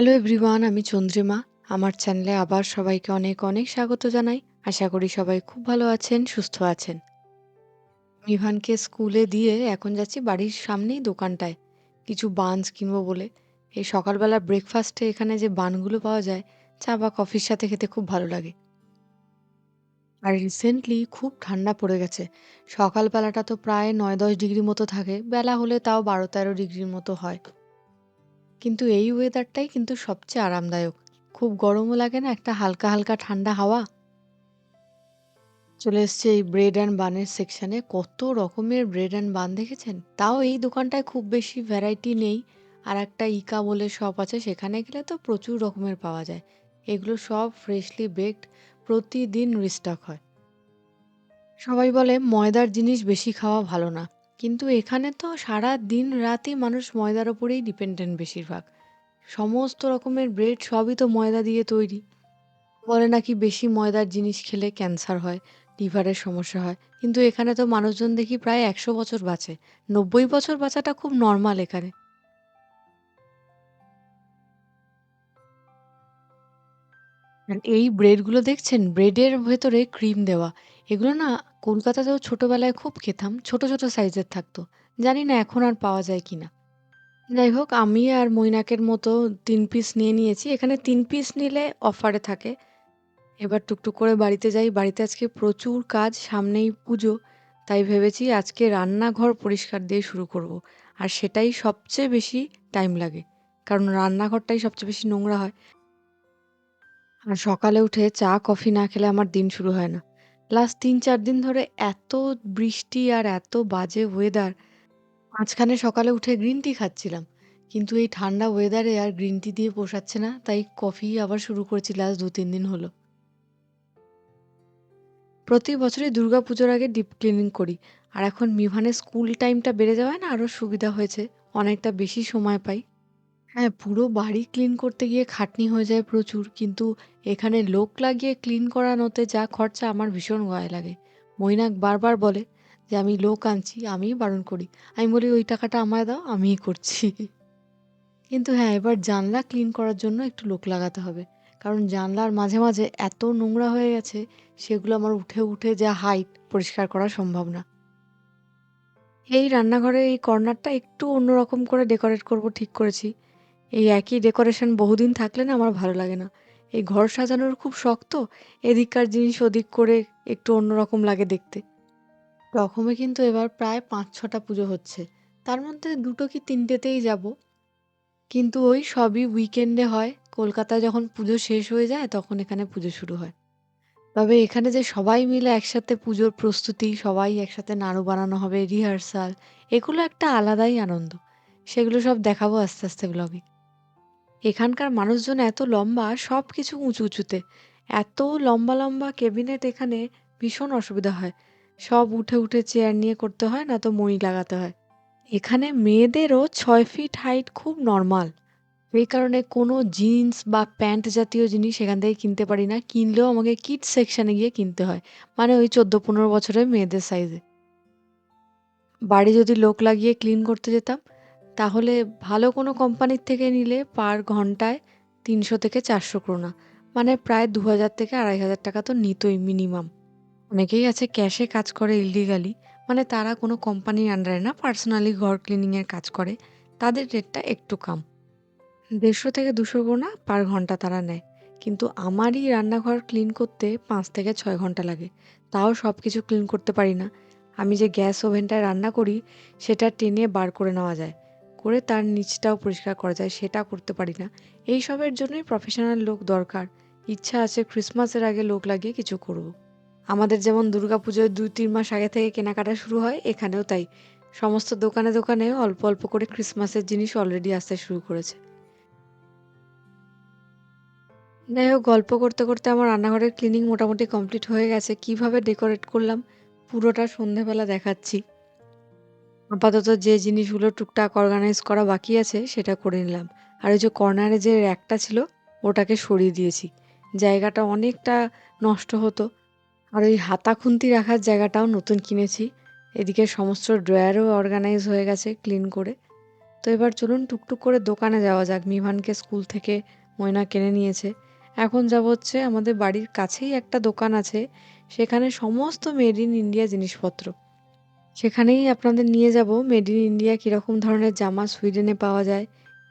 Hello everyone, আমি চন্দ্রিমা। আমার চ্যানেলে আবার সবাইকে অনেক অনেক স্বাগত জানাই। আশা করি সবাই খুব ভালো আছেন, সুস্থ আছেন। মিভানকে স্কুলে দিয়ে এখন যাচ্ছি বাড়ির সামনেই দোকানটায়। কিছু বানস কিনবো বলে। এই সকালবেলা ব্রেকফাস্টে এখানে যে বানগুলো পাওয়া যায়, চা বা কফির সাথে খেতে খুব ভালো লাগে। আর রিসেন্টলি খুব ঠান্ডা পড়ে গেছে। সকালবেলাটা তো প্রায় নয় দশ ডিগ্রি মতো থাকে, বেলা হলে তাও বারো তেরো ডিগ্রির মতো হয়। কিন্তু এই ওয়েদারটাই কিন্তু সবচেয়ে আরামদায়ক। খুব গরমও লাগে না, একটা হালকা, হালকা ঠান্ডা হাওয়া। চলে এসছে এই ব্রেড অ্যান্ড বানের সেকশানে কত রকমের ব্রেড অ্যান্ড বান দেখেছেন? তাও এই দোকানটায় খুব বেশি ভ্যারাইটি নেই। আর একটা ইকা বলে শপ আছে সেখানে গেলে তো প্রচুর রকমের পাওয়া যায়। এগুলো সব ফ্রেশলি বেকড প্রতিদিন রিস্টক হয়। সবাই বলে ময়দার জিনিস বেশি খাওয়া ভালো না। কিন্তু এখানে তো সারা দিন রাতই মানুষ ময়দার ওপরেই ডিপেন্ডেন্ট বেশিরভাগ। সমস্ত রকমের ব্রেড সবই তো ময়দা দিয়ে তৈরি। বলে নাকি বেশি ময়দার জিনিস খেলে ক্যান্সার হয়, লিভারের সমস্যা হয়। কিন্তু এখানে তো মানুষজন দেখি প্রায় একশো বছর বাঁচে। নব্বই বছর বাঁচাটা খুব নর্মাল এখানে। এই ব্রেডগুলো দেখছেন? ব্রেডের ভেতরে ক্রিম দেওয়া। এগুলো না কলকাতাতেও ছোটোবেলায় খুব খেতাম। ছোট, ছোট সাইজের থাকতো। জানি না এখন আর পাওয়া যায় কি না যাই হোক আমি আর মৈনাকের মতো তিন পিস নিয়ে নিয়েছি। এখানে তিন পিস নিলে অফারে থাকে। এবার টুকটুক করে বাড়িতে যাই। বাড়িতে আজকে প্রচুর কাজ, সামনেই পুজো। তাই ভেবেছি আজকে রান্নাঘর পরিষ্কার দিয়ে শুরু করব। আর সেটাই সবচেয়ে বেশি টাইম লাগে। কারণ রান্নাঘরটাই সবচেয়ে বেশি নোংরা হয়। আর সকালে উঠে চা, কফি না খেলে আমার দিন শুরু হয় না। লাস্ট ৩-৪ দিন ধরে এত বৃষ্টি আর এত বাজে ওয়েদার মাঝখানে সকালে উঠে গ্রিন টি খাচ্ছিলাম। কিন্তু এই ঠান্ডা ওয়েদারে আর গ্রিন টি দিয়ে পোষাচ্ছে না। তাই কফি আবার শুরু করেছি লাস্ট ২-৩ দিন হলো। প্রতি বছরই দুর্গাপুজোর আগে ডিপ ক্লিনিং করি। আর এখন মিভানের স্কুল টাইমটা বেড়ে যাওয়ায় না আরও সুবিধা হয়েছে। অনেকটা বেশি সময় পাই। হ্যাঁ, পুরো বাড়ি ক্লিন করতে গিয়ে খাটনি হয়ে যায় প্রচুর। কিন্তু এখানে লোক লাগিয়ে ক্লিন করানোতে যা খরচা আমার ভীষণ গায়ে লাগে। মৈনাক বারবার বলে যে, "আমি লোক আনছি।" আমিই বারণ করি। আমি বলি, "ওই টাকাটা আমায় দাও, আমিই করছি।" কিন্তু হ্যাঁ, এবার জানলা ক্লিন করার জন্য একটু লোক লাগাতে হবে। কারণ জানলার মাঝে, মাঝে এত নোংরা হয়ে গেছে, সেগুলো আমার উঠে, উঠে যা হাইট পরিষ্কার করা সম্ভব না। এই রান্নাঘরের এই কর্নারটা একটু অন্যরকম করে ডেকোরেট করব ঠিক করেছি। এই একই ডেকোরেশন বহুদিন থাকলে না আমার ভালো লাগে না। এই ঘর সাজানোর খুব শখ তো, এদিককার জিনিস ওদিক করে একটু অন্যরকম লাগে দেখতে। রকমে কিন্তু এবার প্রায় পাঁচ ছটা পুজো হচ্ছে। তার মধ্যে দুটো কি ৩ টেতেই যাব। কিন্তু ওই সবই উইকেন্ডে হয়। কলকাতায় যখন পুজো শেষ হয়ে যায় তখন এখানে পুজো শুরু হয়। তবে এখানে যে সবাই মিলে একসাথে পুজোর প্রস্তুতি, সবাই একসাথে নাড়ু বানানো হবে, রিহার্সাল এগুলো একটা আলাদাই আনন্দ। সেগুলো সব দেখাবো আস্তে, আস্তে ব্লগে। এখানকার মানুষজন এত লম্বা, সব কিছু উঁচু, উঁচুতে। এত লম্বা, লম্বা কেবিনেট এখানে ভীষণ অসুবিধা হয়। সব উঠে, উঠে চেয়ার নিয়ে করতে হয় না তো মই লাগাতে হয়। এখানে মেয়েদেরও ছয় ফিট হাইট খুব নর্মাল এই কারণে কোনো জিন্স বা প্যান্ট জাতীয় জিনিস এখান থেকে কিনতে পারি না। কিনলেও আমাকে কিডস সেকশানে গিয়ে কিনতে হয়। মানে ওই ১৪-১৫ বছরের মেয়েদের সাইজে। বাড়ি যদি লোক লাগিয়ে ক্লিন করতে যেতাম, তাহলে ভালো কোনো কোম্পানির থেকে নিলে পার ঘন্টায় ৩০০ থেকে ৪০০ ক্রোনা। মানে প্রায় ২,০০০ থেকে ২,৫০০ টাকা তো নিতই মিনিমাম। অনেকেই আছে ক্যাশে কাজ করে ইলিগালি মানে তারা কোনো কোম্পানির আন্ডারে না, পার্সোনালি ঘর ক্লিনিংয়ের কাজ করে। তাদের রেটটা একটু কম। ১৫০ থেকে দুশো ক্রোনা পার ঘণ্টা তারা নেয়। কিন্তু আমারই রান্নাঘর ক্লিন করতে পাঁচ থেকে ছয় ঘণ্টা লাগে। তাও সব কিছু ক্লিন করতে পারি না। আমি যে গ্যাস ওভেনটায় রান্না করি, সেটা টেনে বার করে নেওয়া যায়। করে তার নিচটাও পরিষ্কার করা যায়, সেটা করতে পারি না। এইসবের জন্যই প্রফেশনাল লোক দরকার। ইচ্ছা আছে ক্রিসমাসের আগে লোক লাগিয়ে কিছু করব। আমাদের যেমন দুর্গাপুজোয় ২-৩ মাস আগে থেকে কেনাকাটা শুরু হয়, এখানেও তাই। সমস্ত দোকানে, দোকানে অল্প, অল্প করে ক্রিসমাসের জিনিস অলরেডি আসতে শুরু করেছে। যাই হোক গল্প করতে, করতে আমার রান্নাঘরের ক্লিনিং মোটামুটি কমপ্লিট হয়ে গেছে। কীভাবে ডেকোরেট করলাম পুরোটা সন্ধেবেলা দেখাচ্ছি। আপাতত যে জিনিসগুলো টুকটাক অর্গানাইজ করা বাকি আছে, সেটা করে নিলাম। আর ওই যে কর্নারে যে র্যাকটা ছিল, ওটাকে সরিয়ে দিয়েছি। জায়গাটা অনেকটা নষ্ট হতো। আর ওই হাতা খুন্তি রাখার জায়গাটাও নতুন কিনেছি। এদিকে সমস্ত ড্রয়ারও অর্গানাইজ হয়ে গেছে ক্লিন করে। তো এবার চলুন টুকটুক করে দোকানে যাওয়া যাক মিভানকে স্কুল থেকে ময়না কিনে নিয়েছে এখন যাব হচ্ছে আমাদের বাড়ির কাছেই একটা দোকান আছে সেখানে সমস্ত মেড ইন ইন্ডিয়া জিনিসপত্র সেখানেই আপনাদের নিয়ে যাব। মেড ইন ইন্ডিয়া কীরকম ধরনের জামা সুইডেনে পাওয়া যায়,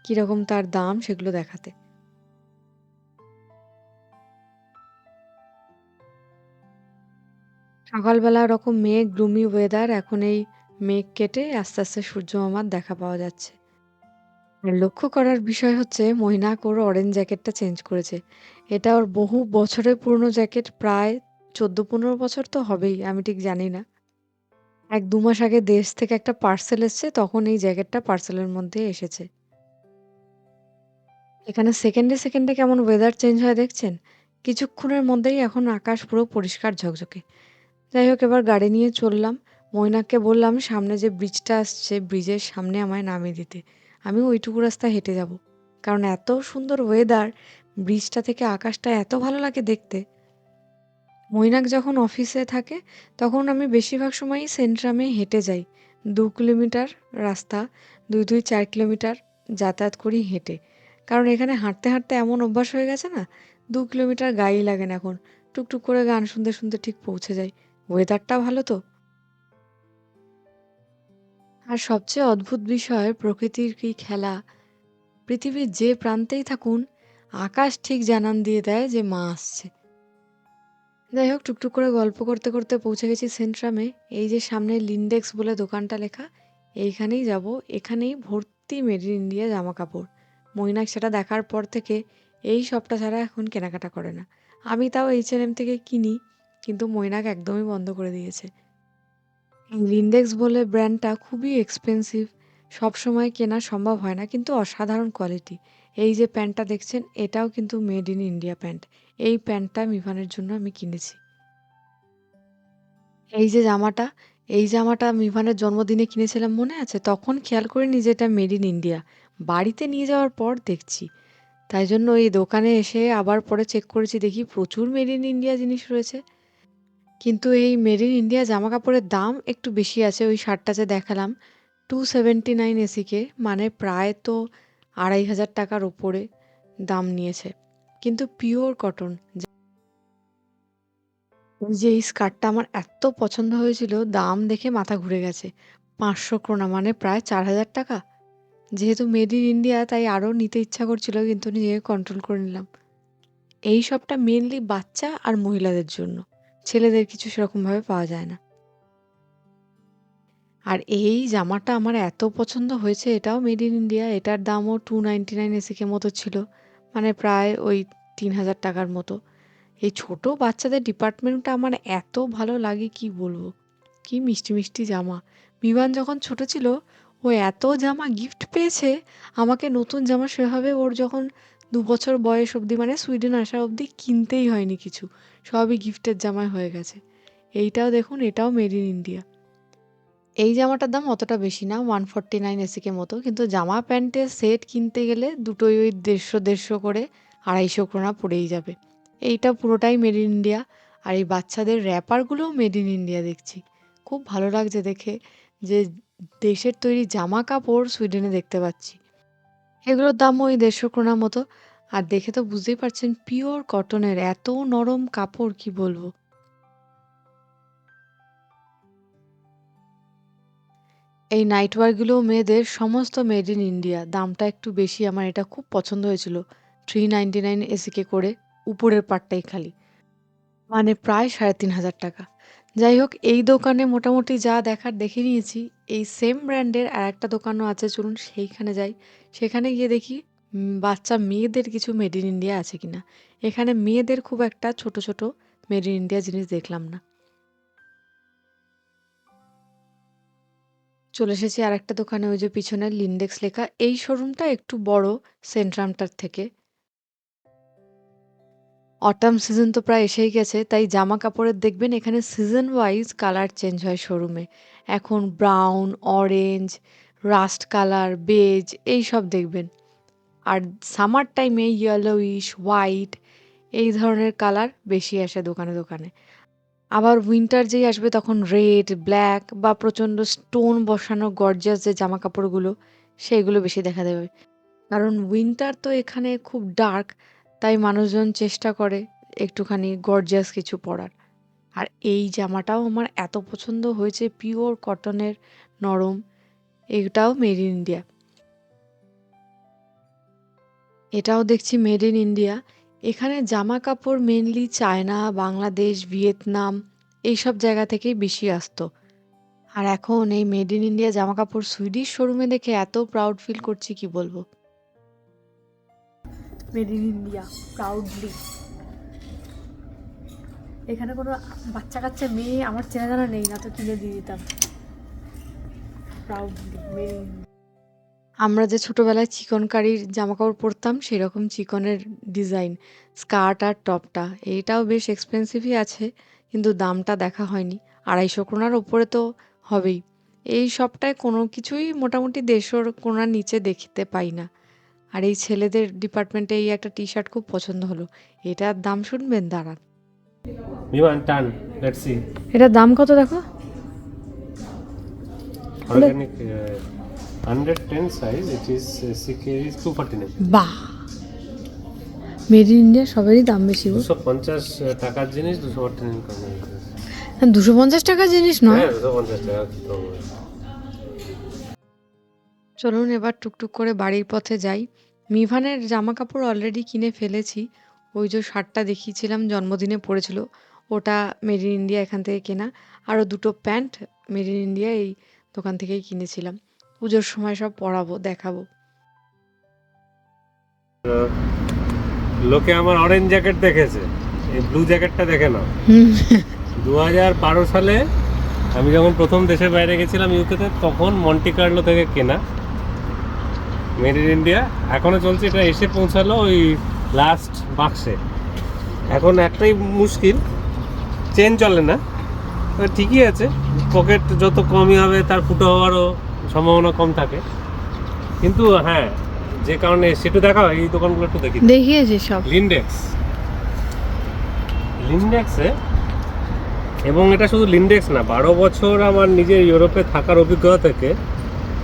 কীরকম তার দাম সেগুলো দেখাতে। সকালবেলা ওরকম মেঘ গ্লুমি ওয়েদার এখন এই মেঘ কেটে আস্তে আস্তে সূর্য মামার দেখা পাওয়া যাচ্ছে। লক্ষ্য করার বিষয় হচ্ছে মৈনাক ওর অরেঞ্জ জ্যাকেটটা চেঞ্জ করেছে। এটা ওর বহু বছরের পুরনো জ্যাকেট প্রায় চোদ্দ পনেরো বছর তো হবেই, আমি ঠিক জানি না। এক দু মাস আগে দেশ থেকে একটা পার্সেল এসছে, তখন এই জ্যাকেটটা পার্সেলের মধ্যে এসেছে। এখানে সেকেন্ডে সেকেন্ডে কেমন ওয়েদার চেঞ্জ হয় দেখছেন? কিছুক্ষণের মধ্যেই এখন আকাশ পুরো পরিষ্কার ঝকঝকে। যাই হোক, এবার গাড়ি নিয়ে চললাম। মৈনাককে বললাম, সামনে যে ব্রিজটা আসছে ব্রিজের সামনে আমায় নামিয়ে দিতে। আমি ওইটুকু রাস্তা হেঁটে যাব। কারণ এত সুন্দর ওয়েদার ব্রিজটা থেকে আকাশটা এত ভালো লাগে দেখতে। মৈনাক যখন অফিসে থাকে, তখন আমি বেশিরভাগ সময়ই সেন্ট্রামে হেঁটে যাই। দু কিলোমিটার রাস্তা, দুই দুই, চার কিলোমিটার যাতায়াত করি হেঁটে। কারণ এখানে হাঁটতে হাঁটতে এমন অভ্যাস হয়ে গেছে না, দু কিলোমিটার গাড়ি লাগে না এখন। টুকটুক করে গান শুনতে শুনতে ঠিক পৌঁছে যাই। ওয়েদারটা ভালো তো। আর সবচেয়ে অদ্ভুত বিষয়, প্রকৃতির কি খেলা? পৃথিবীর যে প্রান্তেই থাকুন, আকাশ ঠিক জানান দিয়ে দেয় যে মা আসছে। যাই হোক, টুকটুক করে গল্প করতে করতে পৌঁছে গেছি সেন্ট্রামে। এই যে সামনে লিন্ডেক্স বলে দোকানটা লেখা, এইখানেই যাব। এখানেই ভর্তি মেড ইন ইন্ডিয়া জামা কাপড় মৈনাক সেটা দেখার পর থেকে এই সবটা ছাড়া এখন কেনাকাটা করে না। আমি তাও এইচ এন এম থেকে কিনি, কিন্তু মৈনাক একদমই বন্ধ করে দিয়েছে। লিন্ডেক্স বলে ব্র্যান্ডটা খুবই এক্সপেন্সিভ সবসময় কেনা সম্ভব হয় না, কিন্তু অসাধারণ কোয়ালিটি এই যে প্যান্টটা দেখছেন, এটাও কিন্তু মেড ইন ইন্ডিয়া প্যান্ট। এই প্যান্টটা মিভানের জন্য আমি কিনেছি। এই যে জামাটা, এই জামাটা মিভানের জন্মদিনে কিনেছিলাম মনে আছে? তখন খেয়াল করিনি যে এটা মেড ইন ইন্ডিয়া বাড়িতে নিয়ে যাওয়ার পর দেখছি। তাই জন্য এই দোকানে এসে আবার পরে চেক করেছি, দেখি প্রচুর মেড ইন ইন্ডিয়া জিনিস রয়েছে। কিন্তু এই মেড ইন ইন্ডিয়া জামা কাপড়ের দাম একটু বেশি আছে, ওই শার্টটা যে দেখালাম। টু সেভেন্টি নাইন এসিকে মানে প্রায় তো আড়াই হাজার টাকার ওপরে দাম নিয়েছে। কিন্তু পিওর কটন যে এই স্কার্টটা আমার এত পছন্দ হয়েছিল, দাম দেখে মাথা ঘুরে গেছে। পাঁচশো ক্রোনা মানে প্রায় চার হাজার টাকা। যেহেতু মেড ইন ইন্ডিয়া তাই আরও নিতে ইচ্ছা করছিল, কিন্তু নিজেকে কন্ট্রোল করে নিলাম। এই সবটা মেনলি বাচ্চা আর মহিলাদের জন্য। ছেলেদের কিছু সেরকমভাবে পাওয়া যায় না। আর এই জামাটা আমার এত পছন্দ হয়েছে, এটাও মেড ইন ইন্ডিয়া এটার দামও টু নাইনটি নাইন এসিকে মতো ছিল। মানে প্রায় ওই তিন হাজার টাকার মতো। এই ছোট বাচ্চাদের ডিপার্টমেন্টটা আমার এত ভালো লাগে, কি বলব? কি মিষ্টি মিষ্টি জামা। বিমান যখন ছোট ছিল, ও এত জামা গিফট পেয়েছে, আমাকে নতুন জামা সেভাবে ওর যখন দু বছর বয়স অবধি মানে সুইডেন আসা অবধি কিনতেই হয়নি কিছু। সবই গিফটের জামায় হয়ে গেছে। এইটাও দেখুন, এটাও মেড ইন ইন্ডিয়া এই জামাটার দাম অতটা বেশি না ওয়ান ফর্টি নাইন এসিকে মতো। কিন্তু জামা প্যান্টের সেট কিনতে গেলে দুটোই ওই দেড়শো দেড়শো করে, আড়াইশো ক্রোনা পড়েই যাবে। এইটা পুরোটাই মেড ইন ইন্ডিয়া আর এই বাচ্চাদের র্যাপারগুলোও মেড ইন ইন্ডিয়া দেখছি। খুব ভালো লাগছে দেখে যে দেশের তৈরি জামা কাপড় সুইডেনে দেখতে পাচ্ছি। এগুলোর দাম ওই দেড়শো ক্রোনা মতো। আর দেখে তো বুঝতেই পারছেন পিওর কটনের এত নরম কাপড়, কি বলব? এই নাইটওয়্যারগুলোও মেয়েদের সমস্ত মেড ইন ইন্ডিয়া। দামটা একটু বেশি, আমার এটা খুব পছন্দ হয়েছিল। থ্রি নাইনটি নাইন এসিকে করে, উপরের পাটটাই খালি। মানে প্রায় সাড়ে তিন হাজার টাকা। যাই হোক, এই দোকানে মোটামুটি যা দেখার দেখে নিয়েছি। এই সেম ব্র্যান্ডের আর একটা দোকানও আছে, চলুন সেইখানে যাই। সেখানে গিয়ে দেখি বাচ্চা মেয়েদের কিছু মেড ইন ইন্ডিয়া আছে কিনা। এখানে মেয়েদের খুব একটা ছোট ছোট মেড ইন ইন্ডিয়া জিনিস দেখলাম না। চলে এসেছি আর একটা দোকানে, ওই যে পিছনে লিন্ডেক্স লেখা। এই শোরুমটা একটু বড় সেন্ট্রামটার থেকে। অটাম সিজন তো প্রায় এসেই গেছে, তাই জামা কাপড়ের দেখবেন এখানে সিজন ওয়াইজ কালার চেঞ্জ হয় শোরুমে এখন brown orange rust colour beige এই সব দেখবেন। আর সামার টাইমে ইয়েলোইশ হোয়াইট এই ধরনের কালার বেশি আসে দোকানে দোকানে। আবার উইন্টার যেই আসবে তখন রেড ব্ল্যাক বা প্রচণ্ড স্টোন বসানো গর্জিয়াস যে জামা কাপড়গুলো সেইগুলো বেশি দেখা দেবে। কারণ উইন্টার তো এখানে খুব ডার্ক তাই মানুষজন চেষ্টা করে একটুখানি গর্জিয়াস কিছু পরার। আর এই জামাটাও আমার এত পছন্দ হয়েছে পিওর কটনের নরম, এটাও মেড ইন ইন্ডিয়া এটাও দেখছি মেড ইন ইন্ডিয়া এখানে জামা কাপড় মেনলি চায়না, বাংলাদেশ, ভিয়েতনাম এইসব জায়গা থেকেই বেশি আসতো। আর এখন এই মেড ইন ইন্ডিয়া জামা কাপড় সুইডিশ শোরুমে দেখে এত প্রাউড ফিল করছি, কি বলব? মেড ইন ইন্ডিয়া প্রাউডলি এখানে কোনো বাচ্চা কাচ্চা মেয়ে, আমার চেনা জানা নেই, না তো কিনে দিয়ে দিতাম। প্রাউডলি মেড ইন আমরা যে ছোটোবেলায় চিকন কারির জামা কাপড় পরতাম সেরকম চিকনের ডিজাইন স্কার্ট আর টপটা এইটাও বেশ এক্সপেন্সিভই আছে কিন্তু দামটা দেখা হয়নি। আড়াইশো কোনার ওপরে তো হবেই। এই সবটায় কোনো কিছুই মোটামুটি দেড়শোর কোনার নিচে দেখতে পাই না। আর এই ছেলেদের ডিপার্টমেন্টে এই একটা টি শার্ট খুব পছন্দ হলো। এটার দাম শুনবেন দাঁড়ান. এটার দাম কত দেখো? 110 size, it is uh, CK is 249. বাহ। মেড ইন ইন্ডিয়া সবেরই দাম বেশি গো। দুশো পঞ্চাশ টাকার জিনিস দুশো ফর্টি নাইন কমে দুশো পঞ্চাশ টাকা জিনিস নয়। হ্যাঁ দুশো পঞ্চাশ টাকা তো চলুন এবার টুকটুক করে বাড়ির পথে যাই। মিভানের জামা কাপড় অলরেডি কিনে ফেলেছি। ওই যে শার্টটা দেখিয়েছিলাম জন্মদিনে পড়েছিল। ওটা মেড ইন ইন্ডিয়া এখান থেকে কেনা। আরও দুটো প্যান্ট মেড ইন ইন্ডিয়া এই দোকান থেকেই কিনেছিলাম। পুজোর সময় সব পরাবো দেখাবো। লোকে আমার অরেঞ্জ জ্যাকেট দেখেছে। এই ব্লু জ্যাকেটটা দেখে নাও। দু হাজার বারো সালে আমি যখন প্রথম দেশের বাইরে গেছিলাম ইউকেতে তখন মন্টি কার্লো থেকে কেনা মেড ইন ইন্ডিয়া এখনও চলছে এটা এসে পৌঁছালো ওই লাস্ট বাক্সে এখন একটাই মুশকিল চেন চলে না। ঠিকই আছে পকেট যত কমই হবে তার ফুটো হওয়ারও সম্ভাবনা কম থাকে। কিন্তু হ্যাঁ যে কারণে সেটা দেখা হয় এই দোকানগুলো একটু দেখি। দেখিয়েছি সব। লিন্ডেক্স লিন্ডেক্সে এবং এটা শুধু লিন্ডেক্স না বারো বছর আমার নিজের ইউরোপে থাকার অভিজ্ঞতা থেকে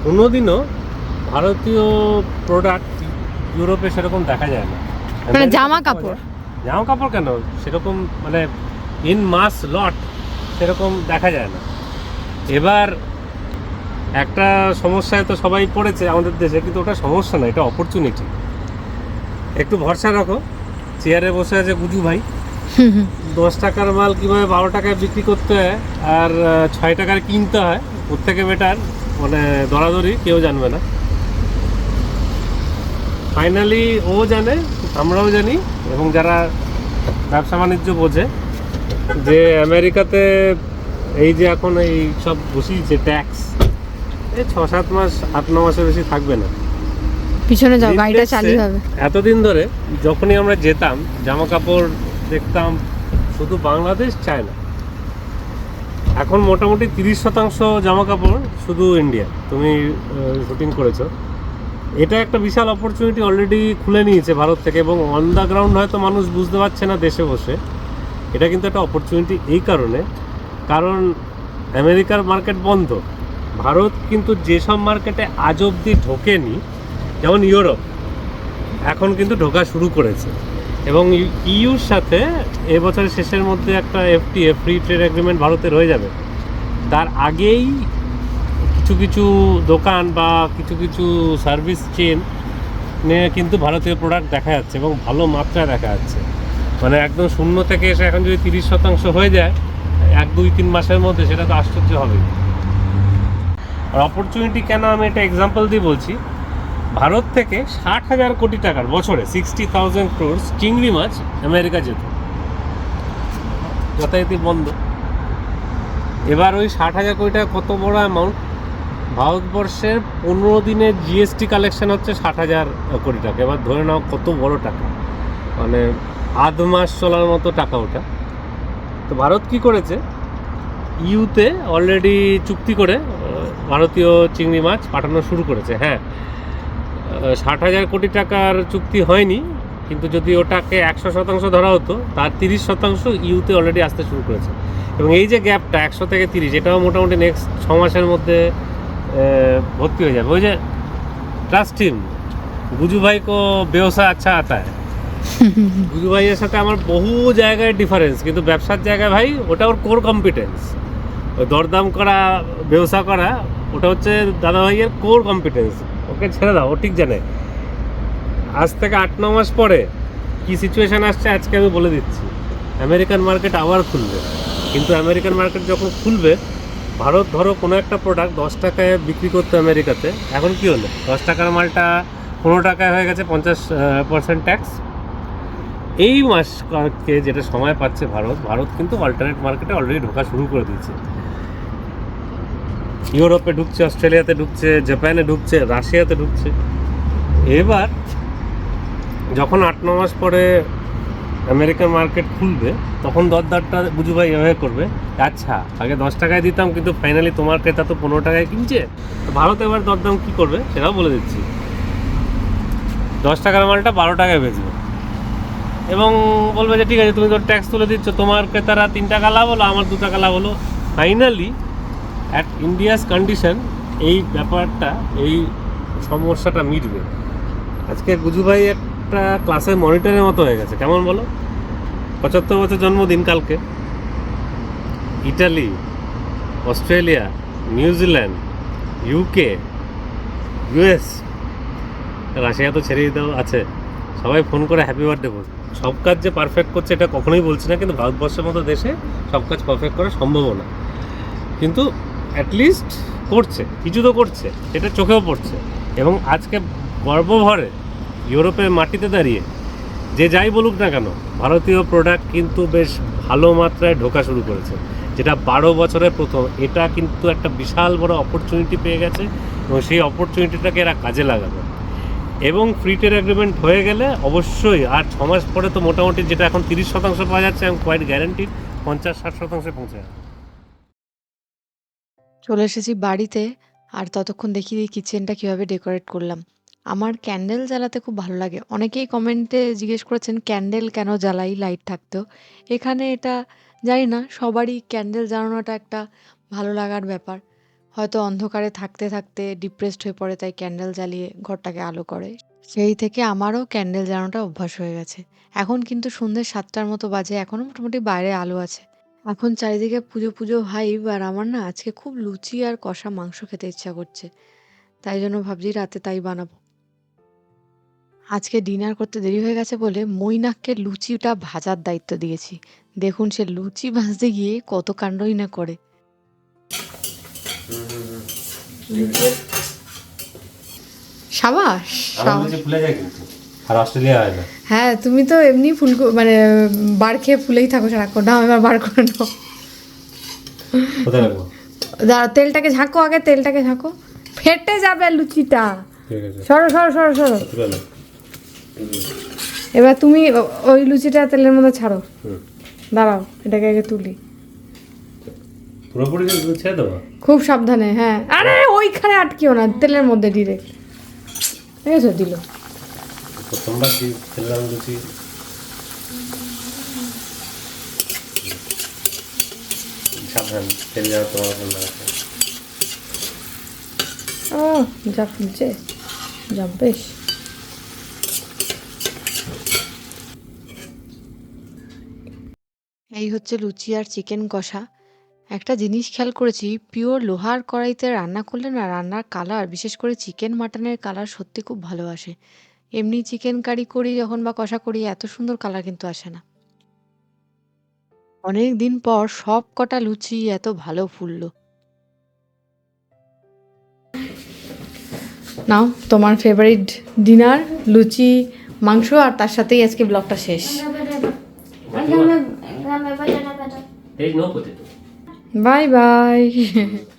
কোনোদিনও ভারতীয় প্রোডাক্ট ইউরোপে সেরকম দেখা যায় না। মানে জামা কাপড়? জামা কাপড় কেন? সেরকম মানে ইন মাস লট সেরকম দেখা যায় না। এবার একটা সমস্যায় তো সবাই পড়েছে আমাদের দেশে কিন্তু ওটা সমস্যা না এটা অপরচুনিটি একটু ভরসা রাখো চেয়ারে বসে আছে গুজু ভাই। দশ টাকার মাল কীভাবে বারো টাকায় বিক্রি করতে হয় আর ছয় টাকার কিনতে হয় ওর থেকে বেটার মানে দরাদরি কেউ জানবে না। ফাইনালি ও জানে আমরাও জানি এবং যারা ব্যবসা বাণিজ্য বোঝে যে আমেরিকাতে এই যে এখন এই সব বসিয়েছে ট্যাক্স এই ছ সাত মাস আট ন মাসের বেশি থাকবে না। পিছনে যাও গাড়িটা Lindex-এ হবে। এতদিন ধরে যখনই আমরা যেতাম জামা কাপড় দেখতাম শুধু বাংলাদেশ চায়না। এখন মোটামুটি তিরিশ শতাংশ জামা কাপড় শুধু ইন্ডিয়া। তুমি শুটিং করেছ। এটা একটা বিশাল অপরচুনিটি অলরেডি খুলে নিয়েছে ভারত থেকে এবং অন দ্য গ্রাউন্ড হয়তো মানুষ বুঝতে পারছে না দেশে বসে। এটা কিন্তু একটা অপরচুনিটি এই কারণে। কারণ আমেরিকার মার্কেট বন্ধ। ভারত কিন্তু যেসব মার্কেটে আজ অবধি ঢোকেনি, যেমন ইউরোপ, এখন কিন্তু ঢোকা শুরু করেছে। এবং ইউর সাথে এবছরের শেষের মধ্যে একটা এফটিএ ফ্রি ট্রেড এগ্রিমেন্ট ভারতের হয়ে যাবে। তার আগেই কিছু কিছু দোকান বা কিছু কিছু সার্ভিস চেন নিয়ে কিন্তু ভারতীয় প্রোডাক্ট দেখা যাচ্ছে এবং ভালো মাত্রায় দেখা যাচ্ছে। মানে একদম শূন্য থেকে এসে এখন যদি তিরিশ শতাংশ হয়ে যায়, এক, দুই, তিন মাসের মধ্যে সেটা তো আশ্চর্য হবে আর অপরচুনিটি কেন আমি এটা এক্সাম্পল দিয়ে বলছি? ভারত থেকে ষাট হাজার কোটি টাকার বছরে সিক্সটি থাউজেন্ড ক্রোর্স চিংড়ি মাছ আমেরিকা যেত। যথারীতি বন্ধ। এবার ওই ষাট হাজার কোটি টাকা কত বড় অ্যামাউন্ট ভারতবর্ষের পনেরো দিনের জিএসটি কালেকশন হচ্ছে ষাট হাজার কোটি টাকা। এবার ধরে নাও কত বড় টাকা। মানে আধ মাস চলার মতো টাকা ওটা। তো ভারত কি করেছে? ইউতে অলরেডি চুক্তি করে ভারতীয় চিংড়ি মাছ পাঠানো শুরু করেছে হ্যাঁ। ষাট হাজার কোটি টাকার চুক্তি হয়নি কিন্তু যদি ওটাকে একশো শতাংশ ধরা হতো তার তিরিশ শতাংশ ইউতে অলরেডি আসতে শুরু করেছে। এবং এই যে গ্যাপটা একশো থেকে তিরিশ এটাও মোটামুটি নেক্সট ছ মাসের মধ্যে ভর্তি হয়ে যাবে। ওই যে ক্লাস টিম গুজু ভাই কো ব্যবসা আচ্ছা আতায়। গুজুভাইয়ের গুজু ভাইয়ের সাথে আমার বহু জায়গায় ডিফারেন্স কিন্তু ব্যবসার জায়গায় ভাই ওটা ওর কোর কম্পিটেন্স দরদাম করা, ব্যবসা করা, ওটা হচ্ছে দাদা ভাইয়ের কোর কম্পিটেন্স ওকে, ছেড়ে দাও, ও ঠিক জানে। আজ থেকে আট, ন মাস পরে কি সিচুয়েশান আসছে আজকে আমি বলে দিচ্ছি। আমেরিকান মার্কেট আবার খুলবে। কিন্তু আমেরিকান মার্কেট যখন খুলবে, ভারত ধরো কোনো একটা প্রোডাক্ট দশ টাকায় বিক্রি করতো আমেরিকাতে এখন কি হলো? দশ টাকার মালটা পনেরো টাকায় হয়ে গেছে, পঞ্চাশ পার্সেন্ট ট্যাক্স এই মাসকে যেটা সময় পাচ্ছে ভারত ভারত কিন্তু অল্টারনেট মার্কেটে অলরেডি ঢোকা শুরু করে দিয়েছে। ইউরোপে ঢুকছে, অস্ট্রেলিয়াতে ঢুকছে, জাপানে ঢুকছে, রাশিয়াতে ঢুকছে। এবার যখন আট, ন মাস পরে আমেরিকান মার্কেট খুলবে, তখন দরদারটা বুঝু ভাই এভাবে করবে আচ্ছা আগে দশ টাকায় দিতাম, কিন্তু ফাইনালি তোমার ক্রেতা তো পনেরো টাকায় কিনছে। তো ভারত এবার দরদাম কী করবে সেটাও বলে দিচ্ছি। দশ টাকার মালটা বারো টাকায় বেচবে। এবং বলবে যে, ঠিক আছে, তুমি তো ট্যাক্স তুলে দিচ্ছ, তোমার ক্রেতারা তিন টাকা লাভ হলো, আমার দু টাকা লাভ হলো। ফাইনালি অ্যাট ইন্ডিয়াস কন্ডিশন এই ব্যাপারটা, এই সমস্যাটা মিটবে। আজকে গুজু ভাই একটা ক্লাসের মনিটরের মতো হয়ে গেছে। কেমন বলো? পঁচাত্তর বছর জন্মদিন কালকে। Italy Australia New Zealand UK US Russia তো ছেড়ে দিতেও আছে। সবাই ফোন করে হ্যাপি বার্থডে বল। সব কাজ যে পারফেক্ট করছে এটা কখনোই বলছি না, কিন্তু ভারতবর্ষের মতো দেশে সব কাজ পারফেক্ট করা সম্ভব না। কিন্তু অ্যাটলিস্ট করছে কিছু তো করছে এটা চোখেও পড়ছে। এবং আজকে গর্বভরে ইউরোপের মাটিতে দাঁড়িয়ে যে যাই বলুক না কেন, ভারতীয় প্রোডাক্ট কিন্তু বেশ ভালো মাত্রায় ঢোকা শুরু করেছে। যেটা বারো বছরের প্রথম, এটা কিন্তু একটা বিশাল বড় অপরচুনিটি পেয়ে গেছে এবং সেই অপরচুনিটিটাকে এরা কাজে লাগাবে। এবং ফ্রি ট্রেড এগ্রিমেন্ট হয়ে গেলে অবশ্যই, আর ছ মাস পরে তো মোটামুটি যেটা এখন তিরিশ শতাংশ পাওয়া যাচ্ছে আমি কোয়াইট গ্যারান্টি পঞ্চাশ ষাট শতাংশে পৌঁছে যাবে। চলে এসেছি বাড়িতে আর ততক্ষণ দেখি কিচেনটা কীভাবে ডেকোরেট করলাম। আমার ক্যান্ডেল জ্বালাতে খুব ভালো লাগে। অনেকেই কমেন্টে জিজ্ঞেস করেছেন ক্যান্ডেল কেন জ্বালাই? লাইট থাকতেও এখানে এটা জানি না, সবারই ক্যান্ডেল জ্বালানোটা একটা ভালো লাগার ব্যাপার। হয়তো অন্ধকারে থাকতে থাকতে ডিপ্রেসড হয়ে পড়ে, তাই ক্যান্ডেল জ্বালিয়ে ঘরটাকে আলো করে। সেই থেকে আমারও ক্যান্ডেল জ্বালানোটা অভ্যাস হয়ে গেছে। এখন কিন্তু সন্ধ্যে সাতটার মতো বাজে এখনও মোটামুটি বাইরে আলো আছে। এখন চারিদিকে পুজো পুজো ভাইব আর আমার না আজকে খুব লুচি আর কষা মাংস খেতে ইচ্ছা করছে। তাই জন্য ভাবছি রাতে তাই বানাবো। আজকে ডিনার করতে দেরি হয়ে গেছে বলে মৈনাককে লুচিটা ভাজার দায়িত্ব দিয়েছি। দেখুন সে লুচি ভাজতে গিয়ে কত কাণ্ডই না করে। সাবাস! ফুলে যায় কিন্তু। আর অস্ট্রেলিয়া হয় না হ্যাঁ তুমি তো এমনি ফুল মানে বার খেয়ে ফুলেই থাকো সারাক্ষণ। না এবার বার করে নাও। কোথায় রাখব? দাঁড়াও তেলটাকে ঝাঁকো আগে তেলটাকে ঝাঁকো। ফেটে যাবে লুচিটা। ঠিক আছে। সরো সরো সরো সরো। এবার তুমি ওই লুচিটা তেলের মধ্যে ছাড়ো। দাঁড়াও এটাকে আগে তুলি। পুরোপুরি ছেড়ে দেবো? খুব সাবধানে হ্যাঁ। আরে ওইখানে আটকিও না তেলের মধ্যে ডিরেক্ট এসো দিল। সাবধান তেল যাওয়া তোমার ও যা ফুলছে যা বেশ। এই হচ্ছে লুচি আর চিকেন কষা। একটা জিনিস খেয়াল করেছি পিওর লোহার কড়াইতে রান্না করলে না রান্নার কালার বিশেষ করে চিকেন মাটনের কালার সত্যি খুব ভালো আসে। এমনি চিকেন কারি করি যখন বা কষা করি এত সুন্দর কালার কিন্তু আসে না। অনেক দিন পর সব কটা লুচি এত ভালো ফুললো। নাও তোমার ফেভারিট ডিনার লুচি মাংস আর তার সাথেই আজকে ব্লগটা শেষ. Bye bye